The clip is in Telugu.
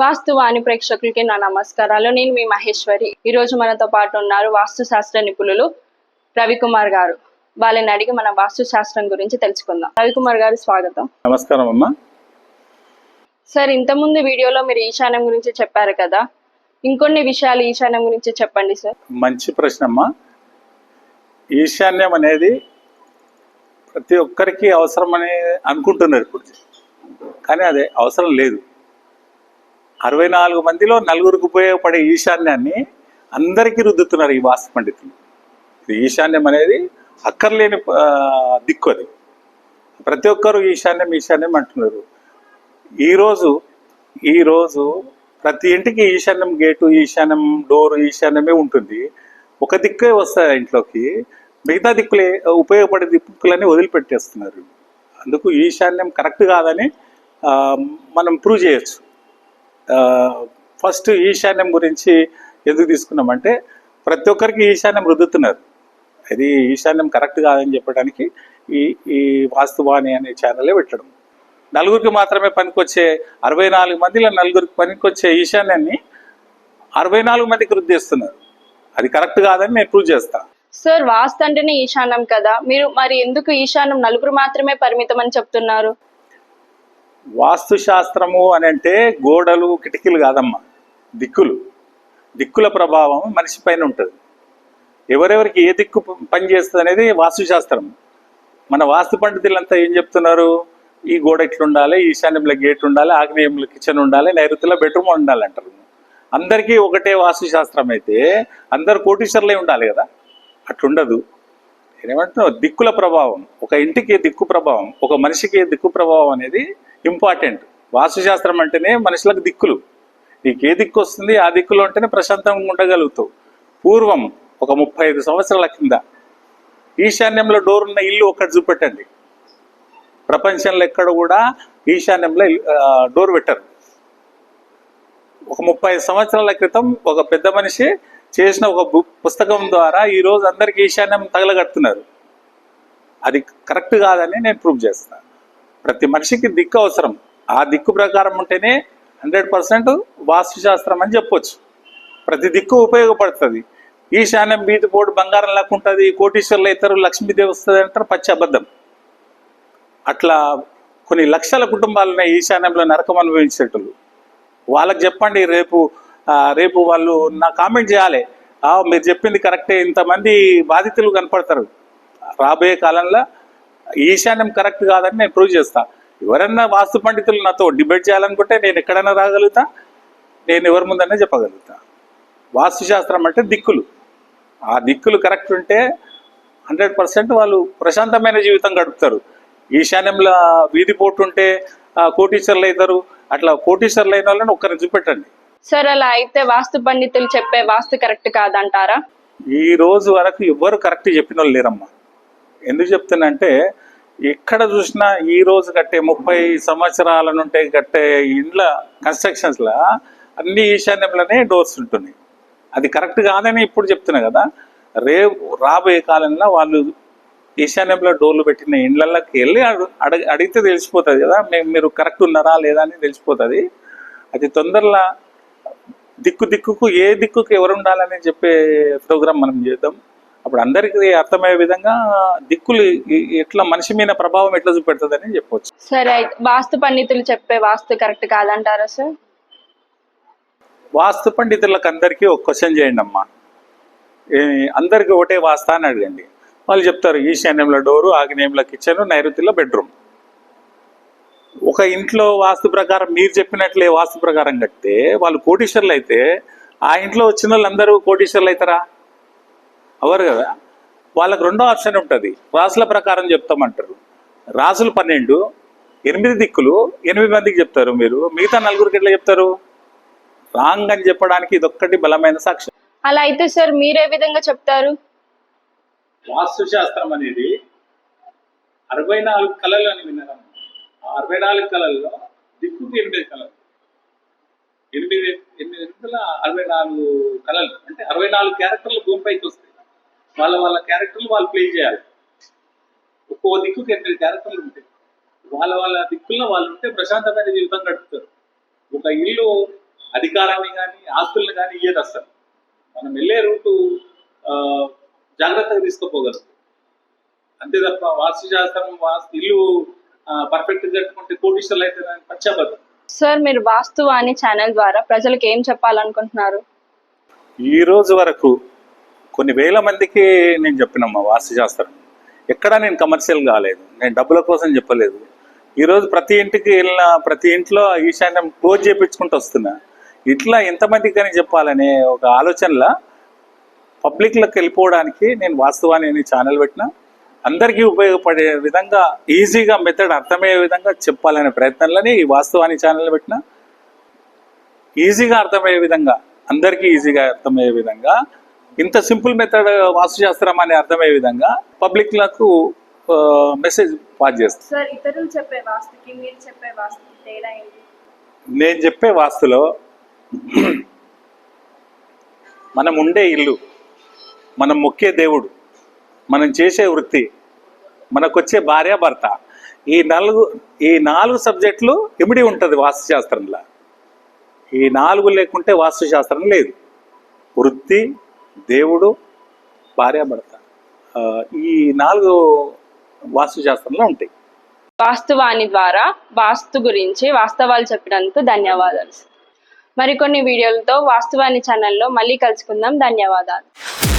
వాస్తు వాణి ప్రేక్షకులకి నా నమస్కారాలు. నేను మీ మహేశ్వరి. ఈ రోజు మనతో పాటు ఉన్నారు వాస్తు శాస్త్ర నిపుణులు రవికుమార్ గారు. వాళ్ళని అడిగి మన వాస్తు శాస్త్రం గురించి తెలుసుకుందాం. రవికుమార్ గారు స్వాగతం. నమస్కారం అమ్మా. సార్ ఇంతకుముందు వీడియోలో మీరు ఈశాన్యం గురించి చెప్పారు కదా. ఇంకొన్ని విషయాలు ఈశాన్యం గురించి చెప్పండి సార్. మంచి ప్రశ్న అమ్మా. ఈశాన్యం అనేది ప్రతి ఒక్కరికి అవసరమని అనుకుంటున్నారు ఇప్పుడు. కానీ అదే అవసరం లేదు. అరవై నాలుగు మందిలో నలుగురికి ఉపయోగపడే ఈశాన్యాన్ని అందరికీ రుద్దుతున్నారు ఈ వాస్తు పండితులు. ఇది ఈశాన్యం అనేది అక్కర్లేని దిక్కు అది. ప్రతి ఒక్కరు ఈశాన్యం ఈశాన్యం అంటున్నారు. ఈరోజు ఈరోజు ప్రతి ఇంటికి ఈశాన్యం గేటు ఈశాన్యం డోర్ ఈశాన్యమే ఉంటుంది. ఒక దిక్కే వస్తాయి ఇంట్లోకి. మిగతా దిక్కులే ఉపయోగపడే దిక్కులని వదిలిపెట్టేస్తున్నారు. అందుకు ఈశాన్యం కరెక్ట్ కాదని మనం ప్రూవ్ చేయొచ్చు. ఫస్ట్ ఈశాన్యం గురించి ఎందుకు తీసుకున్నామంటే ప్రతి ఒక్కరికి ఈశాన్యం రుద్దుతున్నారు. అది ఈశాన్యం కరెక్ట్ కాదని చెప్పడానికి ఈ ఈ వాస్తువాణి అనే ఛానలే పెట్టడం. నలుగురికి మాత్రమే పనికొచ్చే అరవై నాలుగు మందిలో నలుగురికి పనికొచ్చే ఈశాన్యాన్ని అరవై నాలుగు మందికి రుద్దేస్తున్నారు. అది కరెక్ట్ కాదని నేను ప్రూవ్ చేస్తా. సార్ వాస్తు అంటేనే ఈశాన్యం కదా. మీరు మరి ఎందుకు ఈశాన్యం నలుగురు మాత్రమే పరిమితం అని చెప్తున్నారు? వాస్తు శాస్త్రము అని అంటే గోడలు కిటికీలు కాదమ్మా. దిక్కులు. దిక్కుల ప్రభావం మనిషి పైన ఉంటుంది. ఎవరెవరికి ఏ దిక్కు పని చేస్తుంది అనేది వాస్తు శాస్త్రం మన వాస్తు పండితులంతా ఏం చెప్తున్నారు? ఈ గోడ ఇట్లా ఉండాలి ఈశాన్యంలో గేట్ ఉండాలి ఆగ్నేయంలో కిచెన్ ఉండాలి నైరుతిలో బెడ్రూమ్ ఉండాలి అంటారు. అందరికీ ఒకటే వాస్తు శాస్త్రం అయితే అందరు కోటీశ్వర్లే ఉండాలి కదా. అట్లుండదు. ఏమంటున్నావు? దిక్కుల ప్రభావం. ఒక ఇంటికి దిక్కు ప్రభావం ఒక మనిషికి దిక్కు ప్రభావం అనేది ఇంపార్టెంట్. వాస్తుశాస్త్రం అంటేనే మనుషులకు దిక్కులు. నీకు ఏ దిక్కు వస్తుంది ఆ దిక్కులో ఉంటేనే ప్రశాంతంగా ఉండగలుగుతావు. పూర్వం ఒక ముప్పై ఐదు సంవత్సరాల కింద ఈశాన్యంలో డోర్ ఉన్న ఇల్లు ఒకటి చూపెట్టండి. ప్రపంచంలో ఎక్కడ కూడా ఈశాన్యంలో డోర్ పెట్టరు. ఒక ముప్పై సంవత్సరాల క్రితం ఒక పెద్ద మనిషి చేసిన ఒక పుస్తకం ద్వారా ఈ రోజు ఈశాన్యం తగలగడుతున్నారు. అది కరెక్ట్ కాదని నేను ప్రూవ్ చేస్తాను. ప్రతి మనిషికి దిక్కు అవసరం. ఆ దిక్కు ప్రకారం ఉంటేనే హండ్రెడ్ పర్సెంట్ వాస్తుశాస్త్రం అని చెప్పొచ్చు. ప్రతి దిక్కు ఉపయోగపడుతుంది. ఈశాన్యం బీది పోటు బంగారం లాగా ఉంటుంది కోటీశ్వర్లు అవుతారు లక్ష్మీదేవి వస్తుంది అంటారు పచ్చి అబద్ధం. అట్లా కొన్ని లక్షల కుటుంబాలు ఉన్నాయి ఈశాన్యంలో నరకం అనుభవించేటోళ్ళు. వాళ్ళకి చెప్పండి రేపు రేపు వాళ్ళు నా కామెంట్ చేయాలి. మీరు చెప్పింది కరెక్టే ఇంతమంది బాధితులు కనపడతారు. రాబోయే కాలంలో ఈశాన్యం కరెక్ట్ కాదని నేను ప్రూవ్ చేస్తా. ఎవరన్నా వాస్తు పండితులు నాతో డిబేట్ చేయాలనుకుంటే నేను ఎక్కడైనా రాగలుగుతా నేను ఎవరి ముందన్నా చెప్పగలుగుతా. వాస్తుశాస్త్రం అంటే దిక్కులు. ఆ దిక్కులు కరెక్ట్ ఉంటే హండ్రెడ్ పర్సెంట్ వాళ్ళు ప్రశాంతమైన జీవితం గడుపుతారు. ఈశాన్యంలో వీధి పోటు ఉంటే ఆ, కోటీశ్వర్లు అవుతారు. అట్లా కోటీశ్వర్లు అయిన వాళ్ళని ఒక్కరిని చూపెట్టండి. సార్ అలా అయితే వాస్తు పండితులు చెప్పే వాస్తు కరెక్ట్ కాదంటారా? ఈ రోజు వరకు ఎవ్వరు కరెక్ట్ చెప్పిన వాళ్ళు లేరమ్మా. ఎందుకు చెప్తున్నంటే ఎక్కడ చూసినా ఈ రోజు కట్టే ముప్పై సంవత్సరాల నుండి కట్టే ఇండ్ల కన్స్ట్రక్షన్స్లో అన్ని ఈశాన్యంలోనే డోర్స్ ఉంటున్నాయి. అది కరెక్ట్ కాదని ఇప్పుడు చెప్తున్నా కదా రేపు రాబోయే కాలంలో వాళ్ళు ఈశాన్యంలో డోర్లు పెట్టిన ఇండ్లకి వెళ్ళి అడు- అడగ అడిగితే తెలిసిపోతుంది కదా మేము మీరు కరెక్ట్ ఉన్నారా లేదా అని తెలిసిపోతుంది. అది తొందరలో దిక్కు దిక్కుకు ఏ దిక్కుకు ఎవరు ఉండాలని చెప్పే ప్రోగ్రామ్ మనం చేద్దాం. అప్పుడు అందరికీ అర్థమయ్యే విధంగా దిక్కులు ఎట్లా మనిషి మీద ప్రభావం ఎట్లా చూపెడుతుందని చెప్పవచ్చు సరే వాస్తు పండితులు చెప్పే వాస్తు కరెక్ట్ కాదంటారా సార్ వాస్తు పండితులకు అందరికీ ఒక క్వశ్చన్ చేయండి అమ్మా. అందరికీ ఒకటే వాస్తా అని అడగండి. వాళ్ళు చెప్తారు ఈశాన్యంలో డోరు ఆగ్నేయంలో కిచెన్ నైరుతిలో బెడ్రూమ్. ఒక ఇంట్లో వాస్తు ప్రకారం మీరు చెప్పినట్లే వాస్తు ప్రకారం కడితే వాళ్ళు కోటీశ్వర్లు అయితే ఆ ఇంట్లో వచ్చిన వాళ్ళందరూ కోటీశ్వర్లు అవుతారా అవరు కదా? వాళ్ళకి రెండో ఆప్షన్ ఉంటుంది. రాసుల ప్రకారం చెప్తామంటారు. రాసులు పన్నెండు ఎనిమిది దిక్కులు ఎనిమిది మందికి చెప్తారు మీరు. మిగతా నలుగురికి ఎట్లా చెప్తారు? రాంగ్ అని చెప్పడానికి ఇదొక్కటి బలమైన సాక్ష్యం. అలా అయితే సార్ మీరే విధంగా చెప్తారు? వాస్తు శాస్త్రం అనేది అరవై నాలుగు కళలు అని విన్నారా ఆ అరవై నాలుగు కళల్లో దిక్కుకు ఎనిమిది కళలు. ఎనిమిది ఎనిమిది వందల అరవై నాలుగు కళలు. అంటే అరవై నాలుగు క్యారెక్టర్లు భూమిపైకి వస్తాయి. వాళ్ళ వాళ్ళ క్యారెక్టర్లు వాళ్ళు ప్లే చేయాలి. ఒక్కో దిక్కుకు ఎనిమిది క్యారెక్టర్లు ఉంటాయి? వాళ్ళ వాళ్ళ దిక్కుల్లో వాళ్ళు ఉంటే ప్రశాంతమైన జీవితం గడుపుతారు. ఒక ఇల్లు అధికారాన్ని కానీ ఆస్తుల్ని కానీ ఇయ్యదు అసలు మనం వెళ్ళే రూటు ఆ, జాగ్రత్తగా తీసుకుపోగలం అంతే తప్ప వాస్తు శాస్త్రం వాస్తు ఇల్లు పర్ఫెక్ట్ కట్టుకుంటే కోటీశ్వర్లు అయితే పచ్చాబద్ధం సార్ మీరు వాస్తువాణి ఛానల్ ద్వారా ప్రజలకు ఏం చెప్పాలనుకుంటున్నారు? ఈ రోజు వరకు కొన్ని వేల మందికి నేను చెప్పినమ్మా వాస్తుశాస్త్రం ఎక్కడా నేను కమర్షియల్ కాలేదు. నేను డబ్బుల కోసం చెప్పలేదు. ఈరోజు ప్రతి ఇంటికి వెళ్ళిన ప్రతి ఇంట్లో ఈశాన్యం క్లోజ్ చేయించుకుంటూ వస్తున్నా. ఇట్లా ఎంతమందికి కానీ చెప్పాలనే ఒక ఆలోచనలో పబ్లిక్లోకి వెళ్ళిపోవడానికి నేను వాస్తవాన్ని ఛానల్ పెట్టిన. అందరికీ ఉపయోగపడే విధంగా ఈజీగా మెథడ్ అర్థమయ్యే విధంగా చెప్పాలనే ప్రయత్నంలోనే ఈ వాస్తవాన్ని ఛానల్ పెట్టిన. ఈజీగా అర్థమయ్యే విధంగా అందరికీ ఈజీగా అర్థమయ్యే విధంగా ఇంత సింపుల్ మెథడ్ వాస్తుశాస్త్రం అని అర్థమయ్యే విధంగా పబ్లిక్లకు మెసేజ్ పాస్ చేస్తాను నేను చెప్పే వాస్తులో మనం ఉండే ఇల్లు మనం మొక్కే దేవుడు మనం చేసే వృత్తి మనకొచ్చే భార్య భర్త ఈ నాలుగు ఈ నాలుగు సబ్జెక్టులు ఇమిడి ఉంటుంది వాస్తుశాస్త్రంలో ఈ నాలుగు లేకుంటే వాస్తుశాస్త్రం లేదు. వృత్తి దేవుడు భార్యాభర్త ఈ నాలుగు వాస్తుశాస్త్రంలో ఉంటాయి. వాస్తువాణి ద్వారా వాస్తు గురించి వాస్తవాలు చెప్పినందుకు ధన్యవాదాలు. మరికొన్ని వీడియోలతో వాస్తువాణి ఛానల్లో మళ్ళీ కలుసుకుందాం. ధన్యవాదాలు.